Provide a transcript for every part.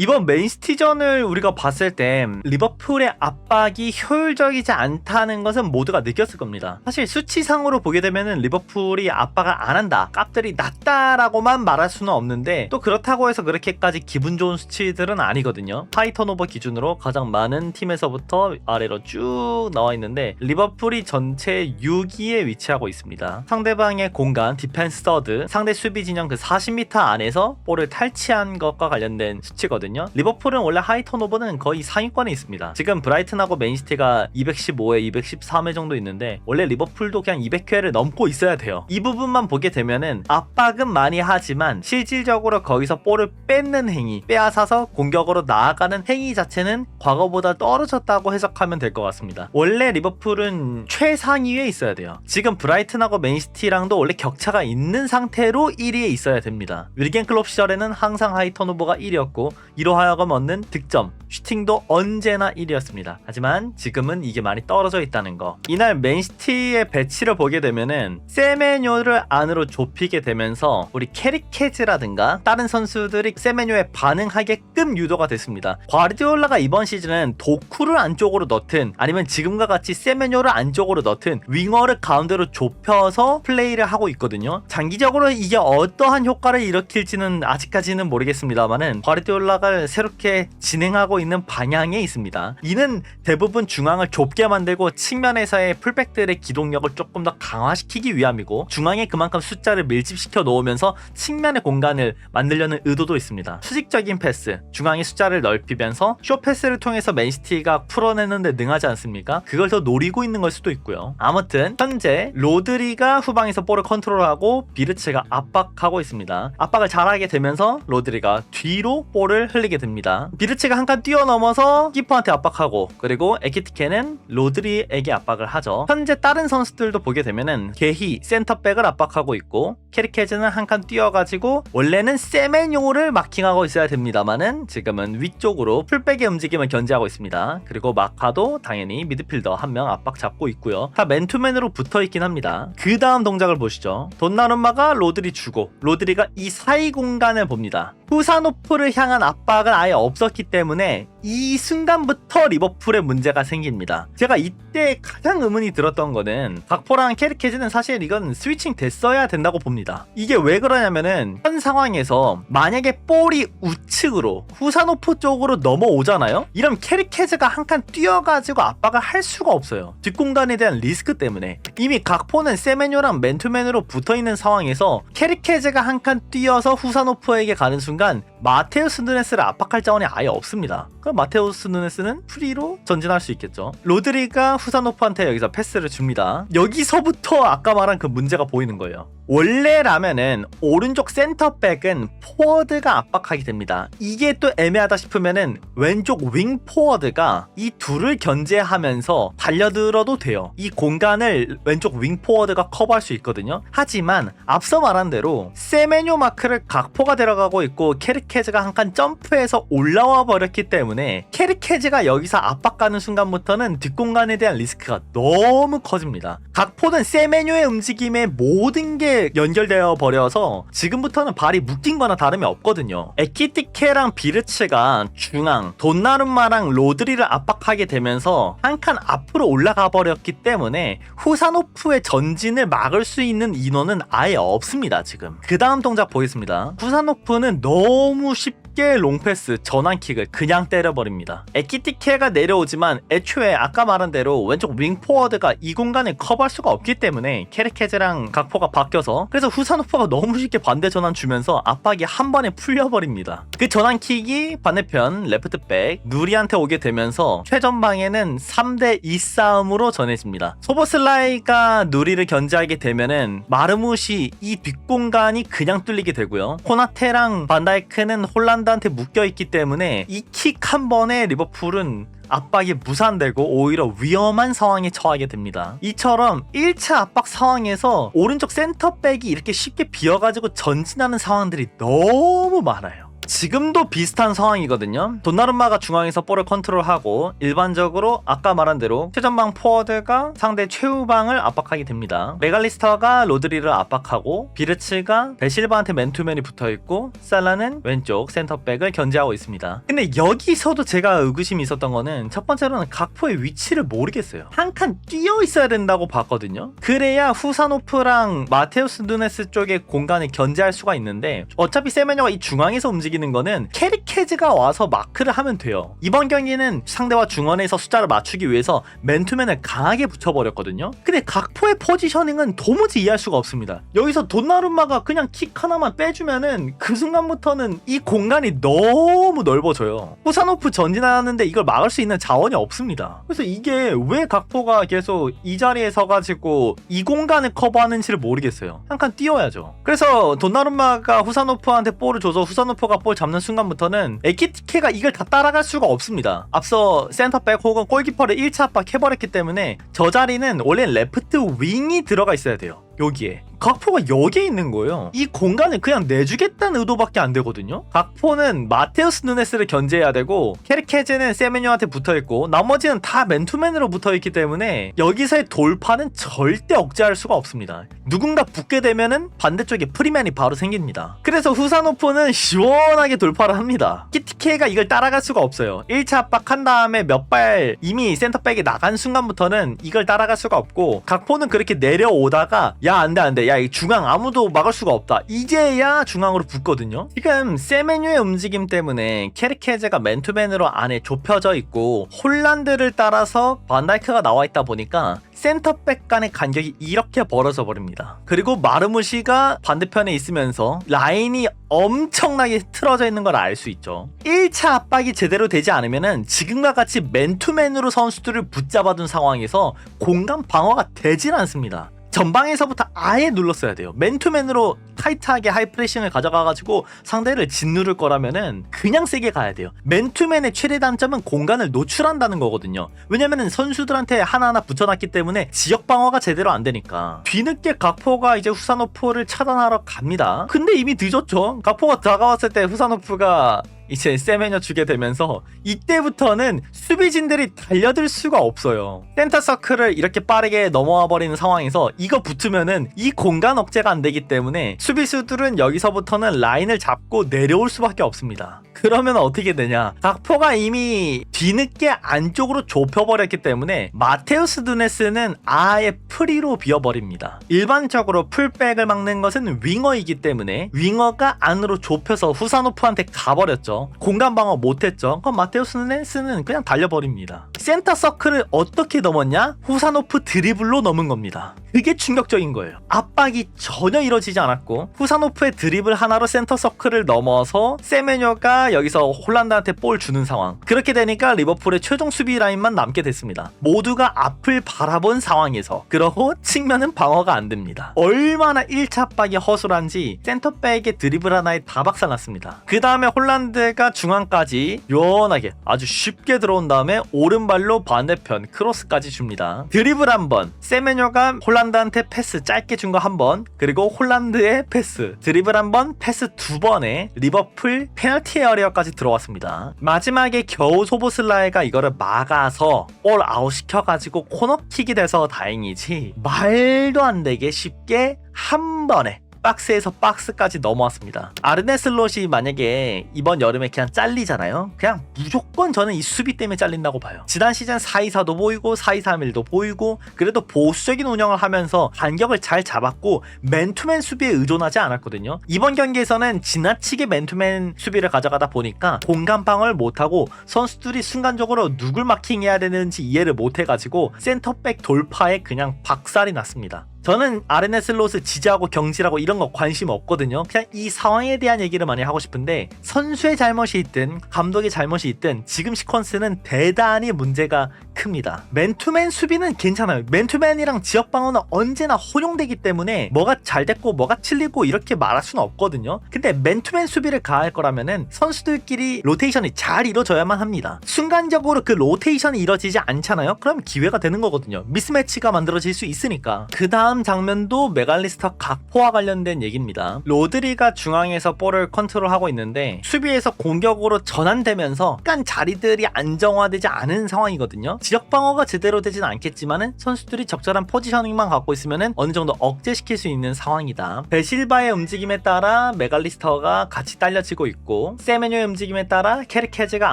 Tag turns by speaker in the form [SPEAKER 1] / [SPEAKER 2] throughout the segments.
[SPEAKER 1] 이번 맨시티전을 우리가 봤을 때 리버풀의 압박이 효율적이지 않다는 것은 모두가 느꼈을 겁니다. 사실 수치상으로 보게 되면은 리버풀이 압박을 안 한다, 값들이 낮다라고만 말할 수는 없는데 또 그렇다고 해서 그렇게까지 기분 좋은 수치들은 아니거든요. 턴오버 기준으로 가장 많은 팀에서부터 아래로 쭉 나와 있는데 리버풀이 전체 6위에 위치하고 있습니다. 상대방의 공간, 디펜스 서드, 상대 수비 진영 그 40m 안에서 볼을 탈취한 것과 관련된 수치거든요. 리버풀은 원래 하이 턴오버는 거의 상위권에 있습니다. 지금 브라이튼하고 맨시티가 215회, 213회 정도 있는데 원래 리버풀도 그냥 200회를 넘고 있어야 돼요. 이 부분만 보게 되면은 압박은 많이 하지만 실질적으로 거기서 볼을 뺏는 행위, 빼앗아서 공격으로 나아가는 행위 자체는 과거보다 떨어졌다고 해석하면 될 것 같습니다. 원래 리버풀은 최상위에 있어야 돼요. 지금 브라이튼하고 맨시티랑도 원래 격차가 있는 상태로 1위에 있어야 됩니다. 윌겐 클롭 시절에는 항상 하이 턴오버가 1위였고 이로 하여금 얻는 득점, 슈팅도 언제나 1위였습니다. 하지만 지금은 이게 많이 떨어져 있다는 거. 이날 맨시티의 배치를 보게 되면은 세메뇨를 안으로 좁히게 되면서 우리 캐리케즈라든가 다른 선수들이 세메뇨에 반응하게끔 유도가 됐습니다. 과르디올라가 이번 시즌은 도쿠를 안쪽으로 넣든 아니면 지금과 같이 세메뇨를 안쪽으로 넣든 윙어를 가운데로 좁혀서 플레이를 하고 있거든요. 장기적으로 이게 어떠한 효과를 일으킬지는 아직까지는 모르겠습니다만은 과르디올라 가 새롭게 진행하고 있는 방향에 있습니다. 이는 대부분 중앙을 좁게 만들고 측면에서의 풀백들의 기동력을 조금 더 강화시키기 위함이고 중앙에 그만큼 숫자를 밀집시켜 놓으면서 측면의 공간을 만들려는 의도도 있습니다. 수직적인 패스, 중앙의 숫자를 넓히면서 쇼 패스를 통해서 맨시티가 풀어내는데 능하지 않습니까? 그걸 더 노리고 있는 걸 수도 있고요. 아무튼 현재 로드리가 후방에서 볼을 컨트롤하고 비르츠가 압박하고 있습니다. 압박을 잘하게 되면서 로드리가 뒤로 볼을 흘리게 됩니다. 비르츠가 한 칸 뛰어넘어서 키퍼한테 압박하고 그리고 에키티케는 로드리에게 압박을 하죠. 현재 다른 선수들도 보게 되면은 게히 센터백을 압박하고 있고 캐리케즈는 한 칸 뛰어가지고 원래는 세메뇨를 마킹하고 있어야 됩니다만은 지금은 위쪽으로 풀백의 움직임을 견제하고 있습니다. 그리고 마카도 당연히 미드필더 한 명 압박 잡고 있고요. 다 맨투맨으로 붙어 있긴 합니다. 그 다음 동작을 보시죠. 돈나룸마가 로드리 주고 로드리가 이 사이 공간을 봅니다. 후사노프를 향한 압박은 아예 없었기 때문에 이 순간부터 리버풀에 문제가 생깁니다. 제가 이때 가장 의문이 들었던 거는 박포랑 캐리케즈는 사실 이건 스위칭 됐어야 된다고 봅니다. 이게 왜 그러냐면은 현 상황에서 만약에 볼이 우측으로 후사노프 쪽으로 넘어오잖아요? 이러면 캐리케즈가 한 칸 뛰어가지고 압박을 할 수가 없어요. 뒷공간에 대한 리스크 때문에 이미 각포는 세메뇨랑 맨투맨으로 붙어있는 상황에서 캐리케즈가 한 칸 뛰어서 후사노프에게 가는 순간 마테우스 누네스를 압박할 자원이 아예 없습니다. 그럼 마테우스 누네스는 프리로 전진할 수 있겠죠. 로드리가 후사노프한테 여기서 패스를 줍니다. 여기서부터 아까 말한 그 문제가 보이는 거예요. 원래라면은 오른쪽 센터백은 포워드가 압박하게 됩니다. 이게 또 애매하다 싶으면은 왼쪽 윙 포워드가 이 둘을 견제하면서 달려들어도 돼요. 이 공간을 왼쪽 윙 포워드가 커버할 수 있거든요. 하지만 앞서 말한 대로 세메뇨 마크를 각포가 들어가고 있고 캐리케즈가 한 칸 점프해서 올라와 버렸기 때문에 캐리케즈가 여기서 압박가는 순간부터는 뒷공간에 대한 리스크가 너무 커집니다. 각포는 세메뇨의 움직임에 모든 게 연결되어 버려서 지금부터는 발이 묶인 거나 다름이 없거든요. 에키티케랑 비르츠가 중앙, 돈나룸마랑 로드리를 압박하게 되면서 한 칸 앞으로 올라가 버렸기 때문에 후사노프의 전진을 막을 수 있는 인원은 아예 없습니다, 지금. 그 다음 동작 보겠습니다. 후사노프는 너무 쉽게 롱패스, 전환킥을 그냥 때려버립니다. 에키티케가 내려오지만 애초에 아까 말한 대로 왼쪽 윙포워드가 이 공간을 커버할 수가 없기 때문에 캐리케즈랑 각포가 바뀌어서 그래서 후사노프가 너무 쉽게 반대 전환 주면서 압박이 한 번에 풀려버립니다. 그 전환킥이 반대편 레프트백 누리한테 오게 되면서 최전방에는 3대2 싸움으로 전해집니다. 소보슬라이가 누리를 견제하게 되면은 마르무시 이 뒷공간이 그냥 뚫리게 되고요. 코나테랑 반다이크는 홀란드 한테 묶여 있기 때문에 이 킥 한 번에 리버풀은 압박이 무산되고 오히려 위험한 상황에 처하게 됩니다. 이처럼 1차 압박 상황에서 오른쪽 센터백이 이렇게 쉽게 비어가지고 전진하는 상황들이 너무 많아요. 지금도 비슷한 상황이거든요. 돈나룸마가 중앙에서 볼을 컨트롤하고 일반적으로 아까 말한 대로 최전방 포워드가 상대 최후방을 압박하게 됩니다. 메갈리스터가 로드리를 압박하고 비르츠가 베실바한테 맨투맨이 붙어있고 살라는 왼쪽 센터백을 견제하고 있습니다. 근데 여기서도 제가 의구심이 있었던 거는 첫 번째로는 각포의 위치를 모르겠어요. 한 칸 뛰어 있어야 된다고 봤거든요. 그래야 후사노프랑 마테우스 누네스 쪽의 공간을 견제할 수가 있는데 어차피 세메녀가 이 중앙에서 움직이는 거는 캐리케즈가 와서 마크를 하면 돼요. 이번 경기는 상대와 중원에서 숫자를 맞추기 위해서 맨투맨을 강하게 붙여버렸거든요. 근데 각포의 포지셔닝은 도무지 이해할 수가 없습니다. 여기서 돈나룸마가 그냥 킥 하나만 빼주면은 그 순간부터는 이 공간이 너무 넓어져요. 후사노프 전진하는데 이걸 막을 수 있는 자원이 없습니다. 그래서 이게 왜 각포가 계속 이 자리에 서가지고 이 공간을 커버하는지를 모르겠어요. 한칸 뛰어야죠. 그래서 돈나룸마가 후사노프한테 볼을 줘서 후사노프가 볼 잡는 순간부터는 에키티케가 이걸 다 따라갈 수가 없습니다. 앞서 센터백 혹은 골키퍼를 1차 압박해버렸기 때문에 저 자리는 원래 레프트 윙이 들어가 있어야 돼요. 여기에 각포가 여기에 있는 거예요. 이 공간을 그냥 내주겠다는 의도밖에 안 되거든요. 각포는 마테우스 누네스를 견제해야 되고 케르케제는 세메뇨한테 붙어 있고 나머지는 다 맨투맨으로 붙어 있기 때문에 여기서의 돌파는 절대 억제할 수가 없습니다. 누군가 붙게 되면은 반대쪽에 프리맨이 바로 생깁니다. 그래서 후사노프는 시원하게 돌파를 합니다. 키티케가 이걸 따라갈 수가 없어요. 1차 압박한 다음에 몇 발 이미 센터백이 나간 순간부터는 이걸 따라갈 수가 없고 각포는 그렇게 내려오다가 야 안돼 안돼 야 이 중앙 아무도 막을 수가 없다 이제야 중앙으로 붙거든요 지금 세메뉴의 움직임 때문에 케르케제가 맨투맨으로 안에 좁혀져 있고 홀란드를 따라서 반다이크가 나와 있다 보니까 센터백 간의 간격이 이렇게 벌어져 버립니다. 그리고 마르무시가 반대편에 있으면서 라인이 엄청나게 틀어져 있는 걸 알 수 있죠. 1차 압박이 제대로 되지 않으면은 지금과 같이 맨투맨으로 선수들을 붙잡아둔 상황에서 공간 방어가 되질 않습니다. 전방에서부터 아예 눌렀어야 돼요. 맨투맨으로 타이트하게 하이프레싱을 가져가가지고 상대를 짓누를 거라면은 그냥 세게 가야 돼요. 맨투맨의 최대 단점은 공간을 노출한다는 거거든요. 왜냐면은 선수들한테 하나하나 붙여놨기 때문에 지역 방어가 제대로 안 되니까. 뒤늦게 각포가 이제 후사노프를 차단하러 갑니다. 근데 이미 늦었죠. 각포가 다가왔을 때 후사노프가 이제 세메녀 주게 되면서 이때부터는 수비진들이 달려들 수가 없어요. 센터 서클을 이렇게 빠르게 넘어와 버리는 상황에서 이거 붙으면은 이 공간 억제가 안 되기 때문에 수비수들은 여기서부터는 라인을 잡고 내려올 수밖에 없습니다. 그러면 어떻게 되냐? 각포가 이미 뒤늦게 안쪽으로 좁혀버렸기 때문에 마테우스 두네스는 아예 프리로 비어버립니다. 일반적으로 풀백을 막는 것은 윙어이기 때문에 윙어가 안으로 좁혀서 후사노프한테 가버렸죠. 공간 방어 못했죠. 그럼 마테우스 두네스는 그냥 달려버립니다. 센터 서클을 어떻게 넘었냐? 후사노프 드리블로 넘은 겁니다. 그게 충격적인 거예요. 압박이 전혀 이루어지지 않았고 후사노프의 드리블 하나로 센터 서클을 넘어서 세메녀가 여기서 홀란드한테 볼 주는 상황. 그렇게 되니까 리버풀의 최종 수비 라인만 남게 됐습니다. 모두가 앞을 바라본 상황에서 그러고 측면은 방어가 안 됩니다. 얼마나 1차 압박이 허술한지 센터백의 드리블 하나에 다 박살났습니다. 그 다음에 홀란드가 중앙까지 요원하게 아주 쉽게 들어온 다음에 오른발로 반대편 크로스까지 줍니다. 드리블 한 번, 세메녀가 홀란드 한테 패스 짧게 준 거 한 번, 그리고 홀란드의 패스, 드리블 한 번, 패스 두 번에 리버풀 페널티 에어리어까지 들어왔습니다. 마지막에 겨우 소보슬라이가 이거를 막아서 올 아웃 시켜가지고 코너킥이 돼서 다행이지 말도 안 되게 쉽게 한 번에 박스에서 박스까지 넘어왔습니다. 아르네 슬롯이 만약에 이번 여름에 그냥 잘리잖아요. 그냥 무조건 저는 이 수비 때문에 잘린다고 봐요. 지난 시즌 4-2-4도 보이고 4-2-3-1도 보이고 그래도 보수적인 운영을 하면서 간격을 잘 잡았고 맨투맨 수비에 의존하지 않았거든요. 이번 경기에서는 지나치게 맨투맨 수비를 가져가다 보니까 공간 방어를 못하고 선수들이 순간적으로 누굴 마킹해야 되는지 이해를 못해가지고 센터백 돌파에 그냥 박살이 났습니다. 저는 아르네슬롯을 지지하고 경질하고 이런 거 관심 없거든요. 그냥 이 상황에 대한 얘기를 많이 하고 싶은데 선수의 잘못이 있든 감독의 잘못이 있든 지금 시퀀스는 대단히 문제가 큽니다. 맨투맨 수비는 괜찮아요. 맨투맨이랑 지역 방어는 언제나 혼용되기 때문에 뭐가 잘 됐고 뭐가 찔리고 이렇게 말할 수는 없거든요. 근데 맨투맨 수비를 가할 거라면은 선수들끼리 로테이션이 잘 이루어져야만 합니다. 순간적으로 그 로테이션이 이루어지지 않잖아요. 그럼 기회가 되는 거거든요. 미스매치가 만들어질 수 있으니까. 그 다음 다음 장면도 메갈리스터 각포와 관련된 얘기입니다. 로드리가 중앙에서 볼을 컨트롤하고 있는데 수비에서 공격으로 전환되면서 약간 자리들이 안정화되지 않은 상황이거든요. 지역 방어가 제대로 되진 않겠지만은 선수들이 적절한 포지셔닝만 갖고 있으면은 어느 정도 억제시킬 수 있는 상황이다. 베실바의 움직임에 따라 메갈리스터가 같이 딸려지고 있고 세메뉴의 움직임에 따라 캐리케즈가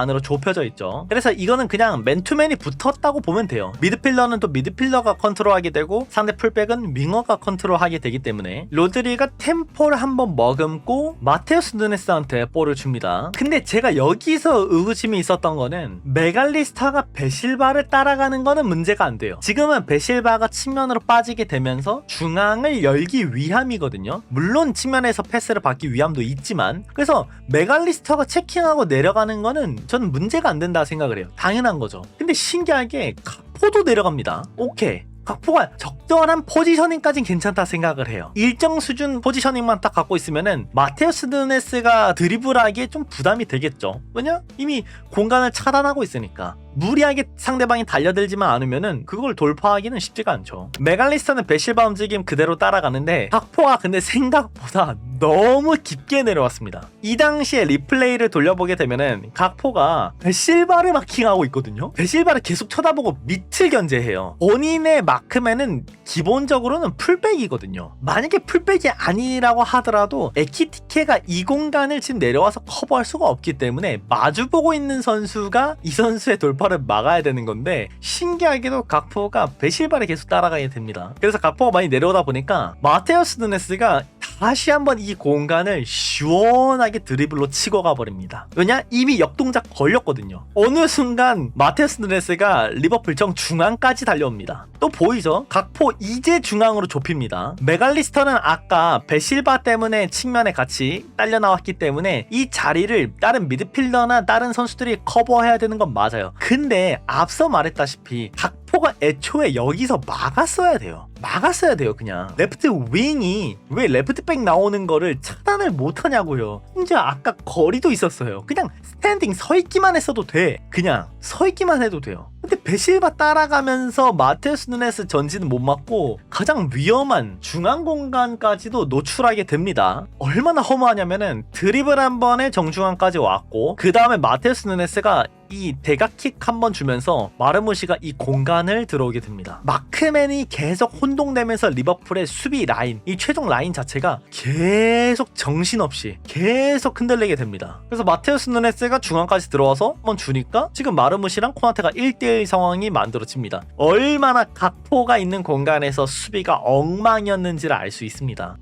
[SPEAKER 1] 안으로 좁혀져 있죠. 그래서 이거는 그냥 맨투맨이 붙었다고 보면 돼요. 미드필러는 또 미드필러가 컨트롤하게 되고 상대 풀백은 윙어가 컨트롤하게 되기 때문에 로드리가 템포를 한번 머금고 마테우스 누네스한테 볼을 줍니다. 근데 제가 여기서 의구심이 있었던 거는 메갈리스타가 베실바를 따라가는 거는 문제가 안 돼요. 지금은 베실바가 측면으로 빠지게 되면서 중앙을 열기 위함이거든요. 물론 측면에서 패스를 받기 위함도 있지만 그래서 메갈리스터가 체킹하고 내려가는 거는 저는 문제가 안 된다 생각을 해요. 당연한 거죠. 근데 신기하게 각포도 내려갑니다. 오케이. 각포가 적절한 포지셔닝까진 괜찮다 생각을 해요. 일정 수준 포지셔닝만 딱 갖고 있으면은 마테우스 누네스가 드리블하기에 좀 부담이 되겠죠. 왜냐? 이미 공간을 차단하고 있으니까. 무리하게 상대방이 달려들지만 않으면은 그걸 돌파하기는 쉽지가 않죠. 메갈리스터는 베실바 움직임 그대로 따라가는데 각포가 근데 생각보다 너무 깊게 내려왔습니다. 이 당시에 리플레이를 돌려보게 되면은 각포가 베실바를 마킹하고 있거든요. 베실바를 계속 쳐다보고 밑을 견제해요. 본인의 마크맨은 기본적으로는 풀백이거든요. 만약에 풀백이 아니라고 하더라도 에키티케가 이 공간을 지금 내려와서 커버할 수가 없기 때문에 마주보고 있는 선수가 이 선수의 돌파 를 막아야 되는 건데 신기하게도 각포가 베실바를 계속 따라가게 됩니다. 그래서 각포가 많이 내려오다 보니까 마테우스 누네스가 다시 한번 이 공간을 시원하게 드리블로 치고 가버립니다. 왜냐? 이미 역동작 걸렸거든요. 어느 순간 마테우스 누네스가 리버풀 정 중앙까지 달려옵니다. 또 보이죠? 각포 이제 중앙으로 좁힙니다. 메갈리스터는 아까 베실바 때문에 측면에 같이 딸려 나왔기 때문에 이 자리를 다른 미드필더나 다른 선수들이 커버해야 되는 건 맞아요. 근데 앞서 말했다시피 각포가 애초에 여기서 막았어야 돼요. 막았어야 돼요, 그냥. 레프트 윙이 왜 레프트백 나오는 거를 차단을 못 하냐고요. 심지어 아까 거리도 있었어요. 그냥 스탠딩 서 있기만 했어도 돼. 그냥 서 있기만 해도 돼요. 근데 베실바 따라가면서 마테우스 누네스 전진은 못 맞고 가장 위험한 중앙 공간까지도 노출하게 됩니다. 얼마나 허무하냐면은 드리블 한 번에 정중앙까지 왔고 그 다음에 마테우스 누네스가 이 대각킥 한 번 주면서 마르무시가 이 공간을 들어오게 됩니다. 마크맨이 계속 혼동되면서 리버풀의 수비 라인, 이 최종 라인 자체가 계속 정신없이 계속 흔들리게 됩니다. 그래서 마테우스 누네스가 중앙까지 들어와서 한번 주니까 지금 마르무시랑 코나테가 1대1 상황이 만들어집니다. 얼마나 각포가 있는 공간에서 수비가 엉망이었는지를 알 수 있습니다.